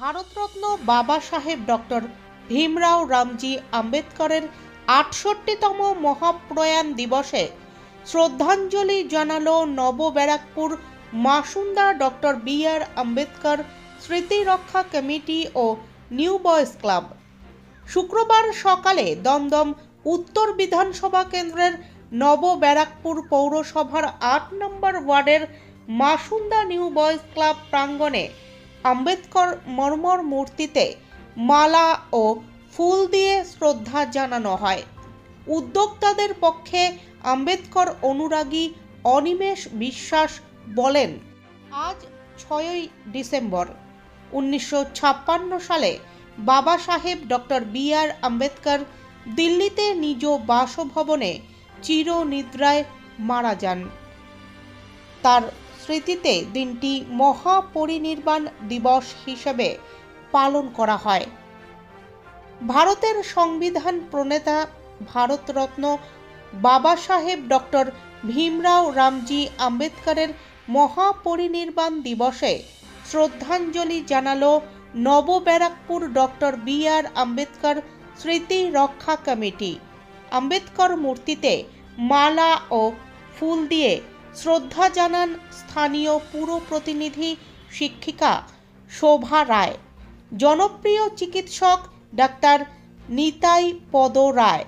ভারতরত্ন বাবা সাহেব ডক্টর ভীমরাও রামজি আম্বেদকরের আটষট্টিতম মহাপ্রয়াণ দিবসে শ্রদ্ধাঞ্জলি জানালো Nababarrackpore Masunda doctor B R Ambedkar স্মৃতিরক্ষা committee ও নিউ বয়েজ ক্লাব। শুক্রবার সকালে দমদম উত্তর বিধানসভা কেন্দ্রের নবব্যারাকপুর পৌরসভার আট নম্বর ওয়ার্ডের মাসুন্দা নিউ বয়েজ ক্লাব প্রাঙ্গণে আম্বেদকর মর্মর মূর্তিতে মালা ও ফুল দিয়ে শ্রদ্ধা জানানো হয়। উদ্যোক্তাদের পক্ষে আম্বেদকর অনুরাগী অনিমেষ বিশ্বাস বলেন, আজ ছয়ই ডিসেম্বর, উনিশশো ছাপ্পান্ন সালে বাবা সাহেব ডক্টর বি আর আম্বেদকর দিল্লিতে নিজ বাসভবনে চিরনিদ্রায় মারা যান। তার স্মৃতিতে দিনটি মহাপরিনির্বাণ দিবস হিসেবে পালন করা হয়। ভারতের সংবিধান প্রণেতা ভারতরত্ন বাবা সাহেব ডক্টর ভীমরাও রামজি আম্বেদকরের মহাপরিনির্বাণ দিবসে শ্রদ্ধাঞ্জলি জানালো Nababarrackpore doctor B R Ambedkar স্মৃতি রক্ষা কমিটি। আম্বেদকর মূর্তিতে মালা ও ফুল দিয়ে শ্রদ্ধা জানান স্থানীয় পুর প্রতিনিধি শিক্ষিকা শোভা রায়। জনপ্রিয় চিকিৎসক ডাক্তার নিতাই পদ রায়,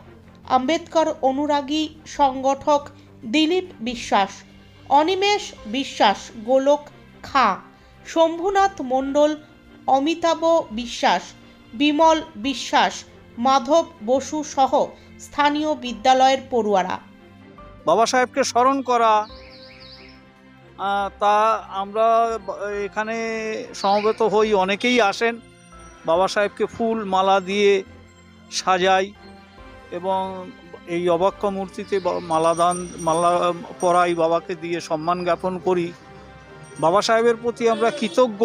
আম্বেদকর অনুরাগী সংগঠক দিলীপ বিশ্বাস, অনিমেষ বিশ্বাস, গোলক খা, শম্ভুনাথ মণ্ডল, অমিতাভ বিশ্বাস, বিমল বিশ্বাস, মাধব বসু সহ স্থানীয় বিদ্যালয়ের পড়ুয়ারা। বাবা সাহেবকে স্মরণ করা তা আমরা এখানে সমবেত হই অনেকেই আসেন। বাবা সাহেবকে ফুল মালা দিয়ে সাজাই এবং এই অবাক্ষ মূর্তিতে মালা দান মালা পরাই বাবাকে দিয়ে সম্মান জ্ঞাপন করি। বাবা সাহেবের প্রতি আমরা কৃতজ্ঞ।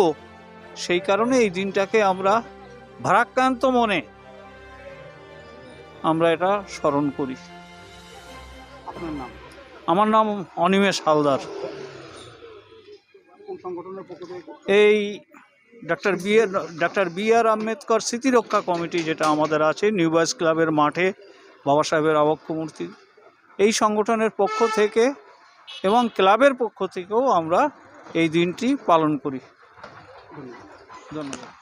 সেই কারণে এই দিনটাকে আমরা ভারাক্রান্ত মনে আমরা এটা স্মরণ করি। আপনার নাম? আমার নাম অনিমেষ হালদার কোন সংগঠনের পক্ষ থেকে এই doctor B R, doctor B R Ambedkar স্মৃতিরক্ষা committee যেটা আমাদের আছে, নিউ বয়েজ ক্লাবের মাঠে বাবা সাহেবের আবক্ষ মূর্তি এই সংগঠনের পক্ষ থেকে এবং ক্লাবের পক্ষ থেকেও আমরা এই দিনটি পালন করি। ধন্যবাদ।